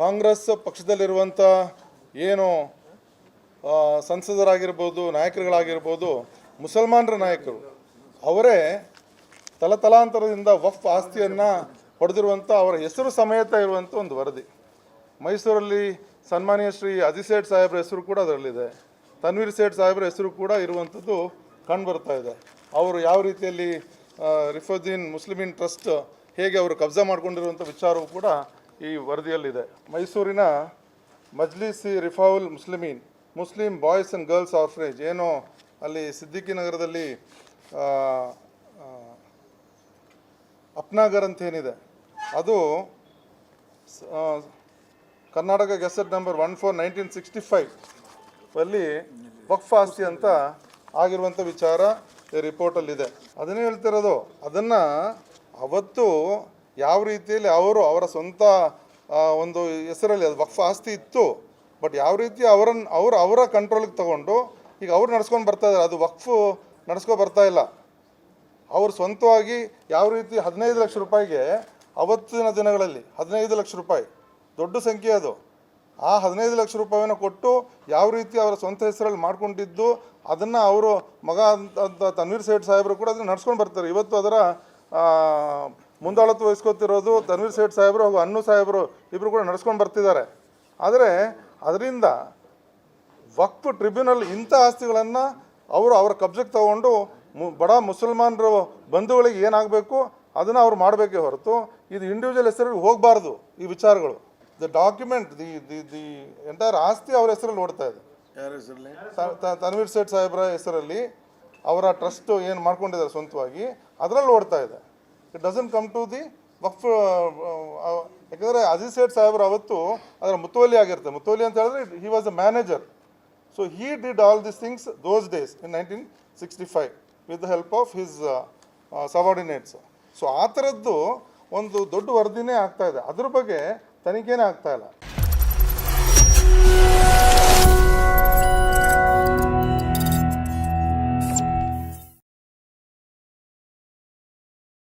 ಕಾಂಗ್ರೆಸ್ ಪಕ್ಷದಲ್ಲಿರುವಂಥ ಏನು ಸಂಸದರಾಗಿರ್ಬೋದು, ನಾಯಕರುಗಳಾಗಿರ್ಬೋದು, ಮುಸಲ್ಮಾನರ ನಾಯಕರು, ಅವರೇ ತಲತಲಾಂತರದಿಂದ ವಫ್ ಆಸ್ತಿಯನ್ನು ಪಡೆದಿರುವಂಥ ಅವರ ಹೆಸರು ಸಮೇತ ಇರುವಂಥ ಒಂದು ವರದಿ. ಮೈಸೂರಲ್ಲಿ ಸನ್ಮಾನ್ಯ ಶ್ರೀ ಅಜಿಸೇಠ್ ಸಾಹೇಬ್ರ ಹೆಸರು ಕೂಡ ಅದರಲ್ಲಿದೆ. ತನ್ವೀರ್ ಸೇಠ್ ಸಾಹೇಬ್ರ ಹೆಸರು ಕೂಡ ಇರುವಂಥದ್ದು ಕಂಡು ಬರ್ತಾ ಇದೆ. ಅವರು ಯಾವ ರೀತಿಯಲ್ಲಿ ರಿಫದ್ದೀನ್ ಮುಸ್ಲಿಮೀನ್ ಟ್ರಸ್ಟ್ ಹೇಗೆ ಅವರು ಕಬ್ಜಾ ಮಾಡಿಕೊಂಡಿರುವಂಥ ವಿಚಾರವೂ ಕೂಡ ಈ ವರದಿಯಲ್ಲಿದೆ. ಮೈಸೂರಿನ Majlisi Rifaul Muslimeen, Muslim boys and girls orphanage ಏನೋ ಅಲ್ಲಿ ಸಿದ್ದಿಕ್ಕಿ ನಗರದಲ್ಲಿ ಅಪ್ನಾಗರ್ ಅಂತ ಏನಿದೆ ಅದು Karnataka gazette number one four nineteen sixty five ಅಲ್ಲಿ ವಕ್ಫ್ ಆಸ್ತಿ ಅಂತ ಆಗಿರುವಂಥ ವಿಚಾರ ಈ ರಿಪೋರ್ಟಲ್ಲಿದೆ ಅದನ್ನೇ ಹೇಳ್ತಿರೋದು, ಅದನ್ನು ಅವತ್ತು ಯಾವ ರೀತಿಯಲ್ಲಿ ಅವರು ಅವರ ಸ್ವಂತ ಒಂದು ಹೆಸರಲ್ಲಿ ಅದು ವಕ್ಫ್ ಆಸ್ತಿ ಇತ್ತು. ಬಟ್ ಯಾವ ರೀತಿ ಅವರನ್ನು ಅವರು, ಅವರ ಕಂಟ್ರೋಲಿಗೆ ತಗೊಂಡು ಈಗ ಅವ್ರು ನಡ್ಸ್ಕೊಂಡು ಬರ್ತಾ ಇದ್ದಾರೆ. ಅದು ವಕ್ಫು ನಡ್ಸ್ಕೊ ಬರ್ತಾ ಇಲ್ಲ. ಅವರು ಸ್ವಂತವಾಗಿ ಯಾವ ರೀತಿ ಹದಿನೈದು ಲಕ್ಷ ರೂಪಾಯಿಗೆ ಅವತ್ತಿನ ದಿನಗಳಲ್ಲಿ ಹದಿನೈದು ಲಕ್ಷ ರೂಪಾಯಿ, ದೊಡ್ಡ ಸಂಖ್ಯೆ ಅದು. ಆ ಹದಿನೈದು ಲಕ್ಷ ರೂಪಾಯಿನ ಕೊಟ್ಟು ಯಾವ ರೀತಿ ಅವರ ಸ್ವಂತ ಹೆಸರಲ್ಲಿ ಮಾಡ್ಕೊಂಡಿದ್ದು, ಅದನ್ನು ಅವರು ಮಗ ಅಂತ ತನ್ವೀರ್ ಸೇಠ್ ಸಾಹೇಬರು ಕೂಡ ಅದನ್ನು ನಡ್ಸ್ಕೊಂಡು ಬರ್ತಾರೆ. ಇವತ್ತು ಅದರ ಮುಂದಾಳತ್ವ ವಹಿಸ್ಕೊತಿರೋದು ತನ್ವೀರ್ ಸೇಠ್ ಸಾಹೇಬರು ಹಾಗೂ ಅನ್ನು ಸಾಹೇಬರು ಇಬ್ಬರು ಕೂಡ ನಡೆಸ್ಕೊಂಡು ಬರ್ತಿದ್ದಾರೆ. ಆದರೆ ಅದರಿಂದ ವಕ್ಫ್ ಟ್ರಿಬ್ಯುನಲ್ ಇಂಥ ಆಸ್ತಿಗಳನ್ನು ಅವರು ಅವರ ಕಬ್ಜೆಗೆ ತಗೊಂಡು ಮು ಬಡ ಮುಸಲ್ಮಾನರು ಬಂಧುಗಳಿಗೆ ಏನಾಗಬೇಕು ಅದನ್ನು ಅವ್ರು ಮಾಡಬೇಕೇ ಹೊರತು ಇದು ಇಂಡಿವಿಜುವಲ್ ಹೆಸರಲ್ಲಿ ಹೋಗಬಾರ್ದು ಈ ವಿಚಾರಗಳು. The document the the the entire ಆಸ್ತಿ ಅವ್ರ ಹೆಸರಲ್ಲಿ ಓಡ್ತಾ ಇದೆ. ತನ್ವೀರ್ ಸೇಠ್ ಸಾಹೇಬ್ರ ಹೆಸರಲ್ಲಿ ಅವರ ಟ್ರಸ್ಟ್ ಏನು ಮಾಡ್ಕೊಂಡಿದ್ದಾರೆ ಸ್ವಂತವಾಗಿ ಅದರಲ್ಲಿ ಓಡ್ತಾ ಇದೆ. It doesn't come to the waqf ಯಾಕಂದರೆ ಅಜೀಜ್ ಸೇಠ್ ಸಾಹೇಬ್ರು ಅವತ್ತು ಅದರ ಮುತುವಲಿ ಆಗಿರ್ತದೆ ಮುತುವಲಿ ಅಂತ ಹೇಳಿದ್ರೆ he was a manager so he did all this things those days in nineteen sixty five with the help of his subordinates so ಆ ಥರದ್ದು ಒಂದು ದೊಡ್ಡ ವರದಿನೇ ಆಗ್ತಾ ಇದೆ. ಅದ್ರ ಬಗ್ಗೆ ತನಿಖೆನೇ ಆಗ್ತಾ ಇಲ್ಲ.